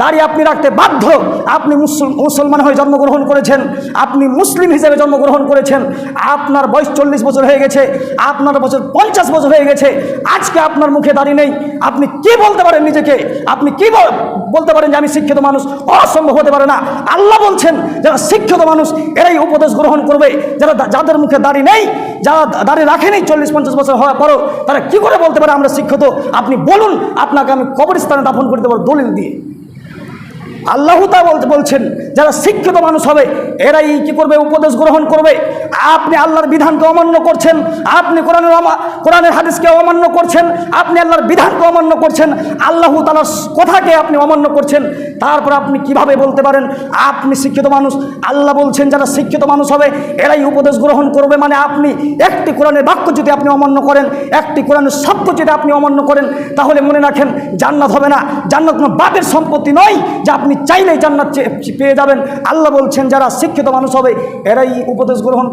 দাড়ি আপনি রাখতে বাধ্য। আপনি মুসল- মুসলমান হয়ে জন্মগ্রহণ করেছেন। আপনি মুসলিম হিসেবে জন্মগ্রহণ করেছেন। আপনার বয়স চল্লিশ বছর হয়ে গেছে। আপনার বছর পঞ্চাশ বছর হয়ে গেছে। আজকে আপনার মুখে দাড়ি নেই। আপনি কি বলতে পারেন নিজেকে? আপনি কি বল- বলতে পারেন যে আমি শিক্ষিত মানুষ? অসম্ভব হতে পারে না। আল্লাহ বলছেন, যারা শিক্ষিত মানুষ, এরাই উপদেশ গ্রহণ করবে। যারা যাদের মুখে দাড়ি নেই, যারা দাড়ি রাখেনি চল্লিশ পঞ্চাশ বছর হওয়ার পরও, তারা কি করে বলতে পারে আমরা শিক্ষিত? আপনি বলুন, আপনাকে আমি কবরস্থানে দাফন করে দেবো দলিল দিয়ে। আল্লাহ তা বলছেন যারা শিক্ষিত মানুষ হবে এরাই কি করবে, উপদেশ গ্রহণ করবে? আপনি আল্লাহর বিধানকে অমান্য করছেন, আপনি কোরআনের কোরআনের হাদিসকে অমান্য করছেন, আপনি আল্লাহর বিধানকে অমান্য করছেন, আল্লাহ তালার কথাকে আপনি অমান্য করছেন, তারপর আপনি কীভাবে বলতে পারেন, আপনি শিক্ষিত মানুষ, আল্লাহ বলছেন যারা শিক্ষিত মানুষ হবে, এরাই উপদেশ গ্রহণ করবে মানে আপনি একটি কোরআনের বাক্য যদি আপনি অমান্য করেন, একটি কোরআনের শব্দ যদি আপনি অমান্য করেন, তাহলে মনে রাখেন জান্নাত হবে না। জান্নাত কোনো বাপের সম্পত্তি নয় যে আপনি চাইলেই জান্নাত পেয়ে যাবেন। আল্লাহ বলছেন, যারা শিক্ষিত মানুষ হবে এরাই উপদেশ গ্রহণ।